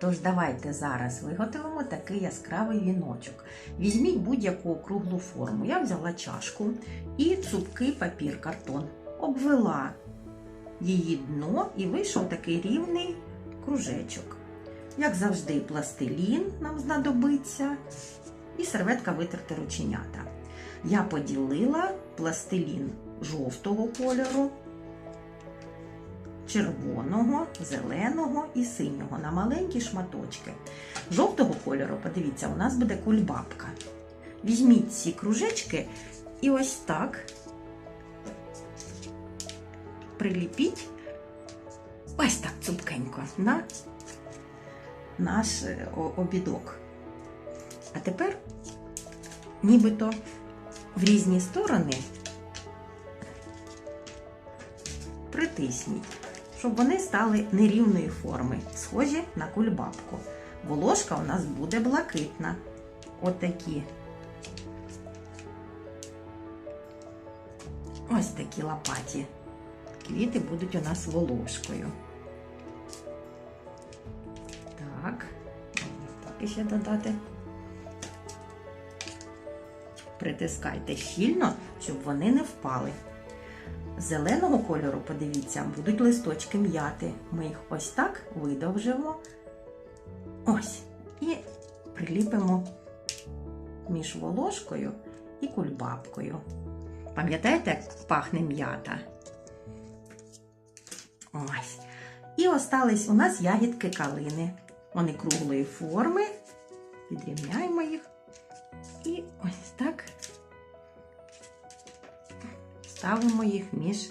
Тож давайте зараз виготовимо такий яскравий віночок. Візьміть будь-яку округлу форму. Я взяла чашку і цупкий папір картон. Обвела її дно і вийшов такий рівний кружечок. Як завжди, пластилін нам знадобиться і серветка витерти рученята. Я поділила пластилін жовтого кольору, червоного, зеленого і синього на маленькі шматочки. Жовтого кольору, подивіться, у нас буде кульбабка. Візьміть ці кружечки і ось так приліпіть ось так цупкенько на наш е, обідок. А тепер нібито в різні сторони притисніть, щоб вони стали нерівної форми, схожі на кульбабку. Волошка у нас буде блакитна. Отакі. Ось такі лопаті. Квіти будуть у нас волошкою. Так, так іще додати. Притискайте щільно, щоб вони не впали. Зеленого кольору, подивіться, будуть листочки м'яти. Ми їх ось так видовжимо. Ось. І приліпимо між волошкою і кульбабкою. Пам'ятаєте, як пахне м'ята? Ось. І остались у нас ягідки калини. Вони круглої форми. Підрівняємо їх. Ставимо їх між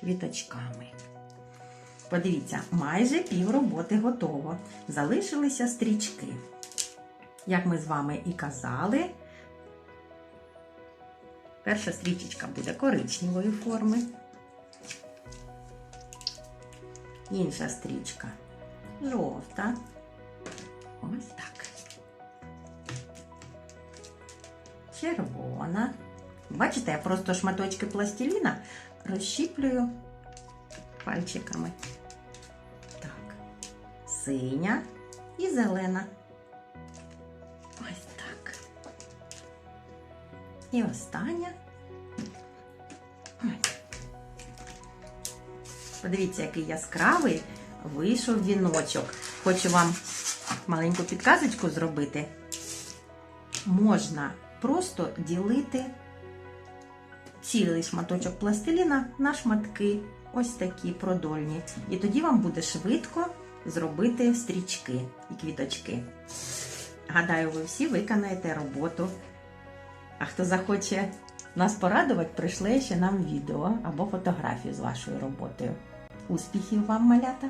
квіточками. Подивіться, майже пів роботи готово. Залишилися стрічки. Як ми з вами і казали, перша стрічечка буде коричневої форми. Інша стрічка жовта. Ось так. Червона. Бачите, я просто шматочки пластиліна розщіплюю пальчиками. Так. Синя і зелена. Ось так. І остання. Подивіться, який яскравий вийшов віночок. Хочу вам маленьку підказочку зробити. Можна просто ділити цілий шматочок пластиліна на шматки, ось такі продольні. І тоді вам буде швидко зробити стрічки і квіточки. Гадаю, ви всі виконаєте роботу. А хто захоче нас порадувати, прийшли ще нам відео або фотографію з вашою роботою. Успіхів вам, малята!